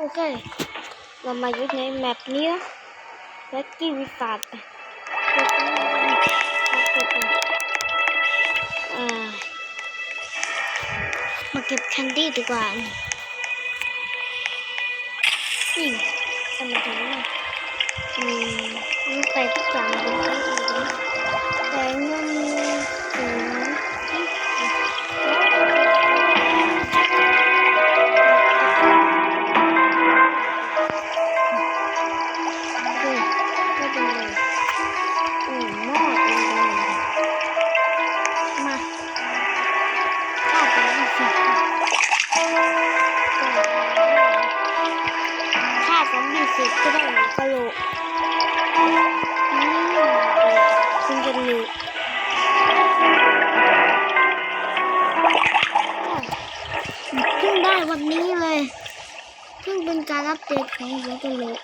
โอเค เรามาอยู่ในแมปนี้นะแบ็กกี้วิสาดอ่ามาเก็บแคนดี้ดีกว่า นี่ทำไมถึงนี่อืมนี่ไปทุกอย่างเป็นาวเป็นยี่สิบก็ได้หนึ่งกะโหลกอืมคุณจะรู้เพิ่งได้วันนี้เลยเพิ่งเป็นการอัปเดตของหัวกะโหลก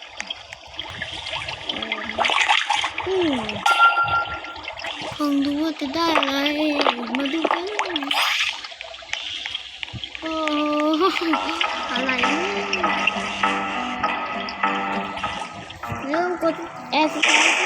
ลองดูว่าจะได้อะไร มาดูกัน โอ้อะไร ดแอร์สต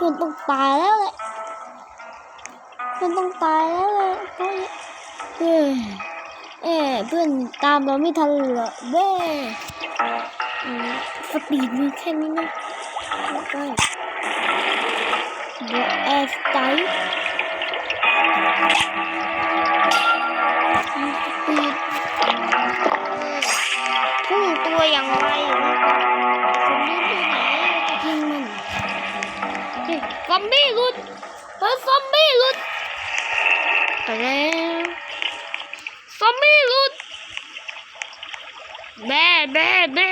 มันต้องตายแล้วแหละมันต้องตายแล้วเลยเฮ้ยเอ้เอ้เพื่อนตามเราไม่ทันเหรอเบ้อืมสปีดมีแค่นี้นะแล้วก็เดอะแอร์สไตล์ ซอมบี้หลุดเฮ้ยซอมบี้หลุดไปแล้วซอมบี้หลุดแบ่แบ่แบ่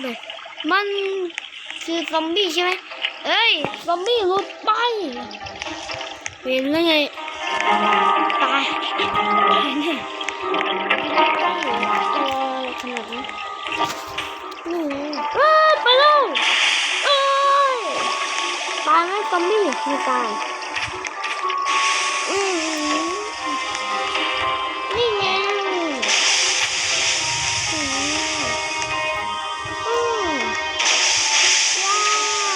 แบ่มันคือซอมบี้ใช่ไหมเอ้ยซอมบี้หลุดไปเป็นแล้วไงตายตายแน่ตัวขนาดนี้เอ้ยไปแล้วเอ้ยตายไหม ซอมบี้ไม่ตายนี่ไงว้า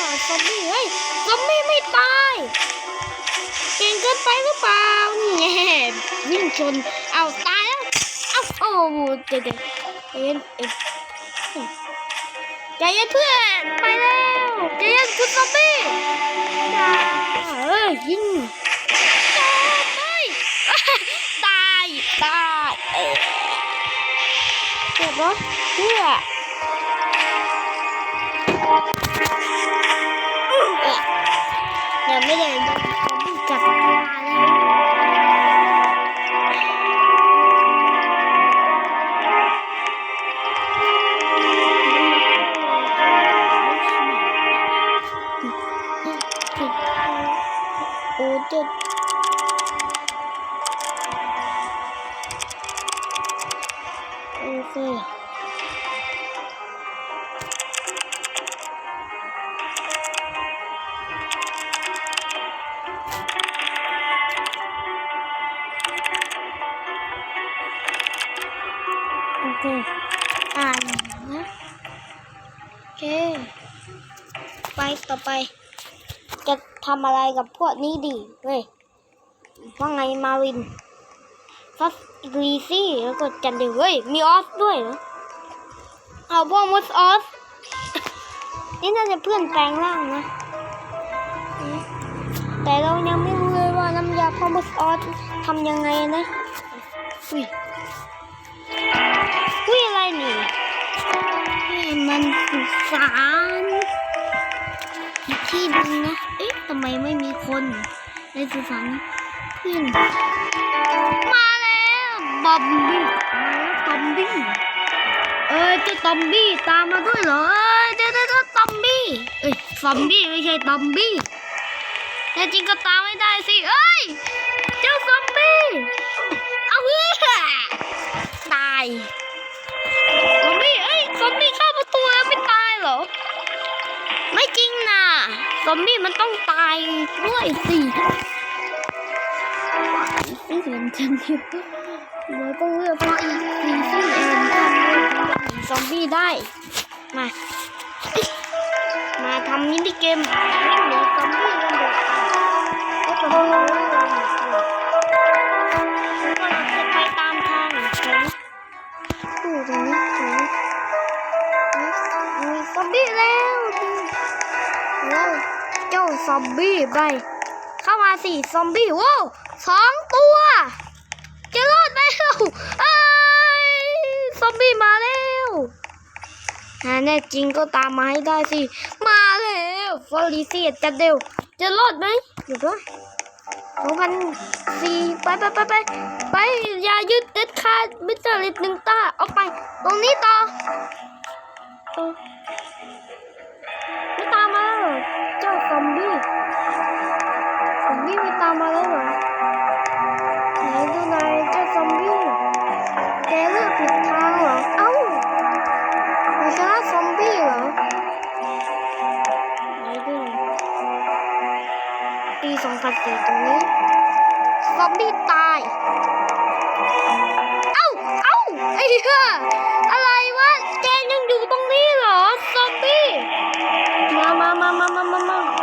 วซอมบี้เฮ้ยซอมบี้ไม่ตาย เก่งเกินไปหรือเปล่านี่ไงวิ่งชน เอาตายแล้ว เอาโอ้เดี๋ยวเดี๋ยวใจเย็นเอ็ ใจเย็นเพื่อนไปแล้วใจเย็นคุณซอมบี้อย่าเอ้ยยิงตายตายตายเออเจ็บรอเพื่อเดี๋ยวไม่เดิน โอเคโอเคอ่านนะ โอเค ไปต่อไป จะทำอะไรกับพวกนี้ดีเว้ยว่าไงมาวินฟัส กรีซี่แล้วก็จันเดเฮ้ย มีออสด้วยเหรอ เอาพวกมดออส นี่น่าจะเพื่อนแปลงร่างนะ แต่เรายังไม่รู้เลยว่าน้ำยาพอมสออสทำยังไงนะ อุ้ย อุ้ยอะไรนี่นี่มันสุสานที่หนึงนะ เอ๊ะทำไมไม่มีคนในสุสานขึ้นมา อมบี้มาแล้วตอมบี้เอ้ยเจ้าตอมบี้ตามมาด้วยเหรอเอ้ยเจ้าเจ้าตอมบี้เอ้ยซอมบี้ไม่ใช่ตอมบี้แน่จริงก็ตามไม่ได้สิเอ้ยเจ้าซอมบี้เอาเฮ้ยตายซอมบี้เอ้ยซอมบี้เข้าประตูแล้วไม่ตายเหรอไม่จริงนะซอมบี้มันต้องตายด้วยสิ ไม่เห็นฉันเดียวเราต้องเลือกเพราะอีกสีที่เอ็นทำให้ซอมบี้ได้ มา มาทำมินิเกมวิ่งหนีซอมบี้กันเด็กแล้วก็เราจะไปตามทางของตู้ตรงนี้ของมีซอมบี้แล้วแล้วเจ้าซอมบี้ไป สิซอมบี้ว้าวสองตัว จะรอดไหมเอ้าเอ้ซอมบี้มาแล้วหาแน่จริงก็ตามมาให้ได้สิ มาแล้วฟอริเซียจะเร็วจะรอดไหมอยู่ด้วยสองพันสี่ไปไปไปไปไปอย่ายึดเด็ดขาดมิสเตอร์ลิตหนึ่งตาเอาไป ตรงนี้ต่อเออไม่ตามมาแล้วเจ้าซอมบี้ ซอมบี้ไม่ตามมาแล้วเหรอไหนดูน่อยเจ้าซอมบี้แกเลือกผิดทางเหรอ เอ้ามันชนะซอมบี้เหรอไหนดูปีสองพันสี่ตรงนี้ซอมบี้ตาย เอ้า เอ้า ไอ้เหี้ยอะไรวะ แกยังอยู่ตรงนี้เหรอ ซอมบี้ มามามามามามา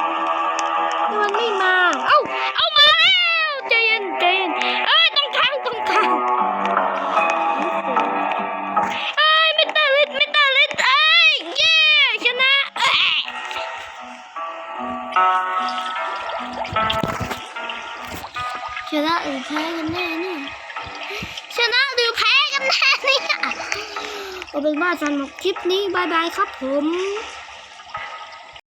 ชนะหรือแพ้กันแน่เนี่ยชนะหรือแพ้กันแน่เนี่ยเอาเป็นว่าสำหรับคลิปนี้บายบายครับผม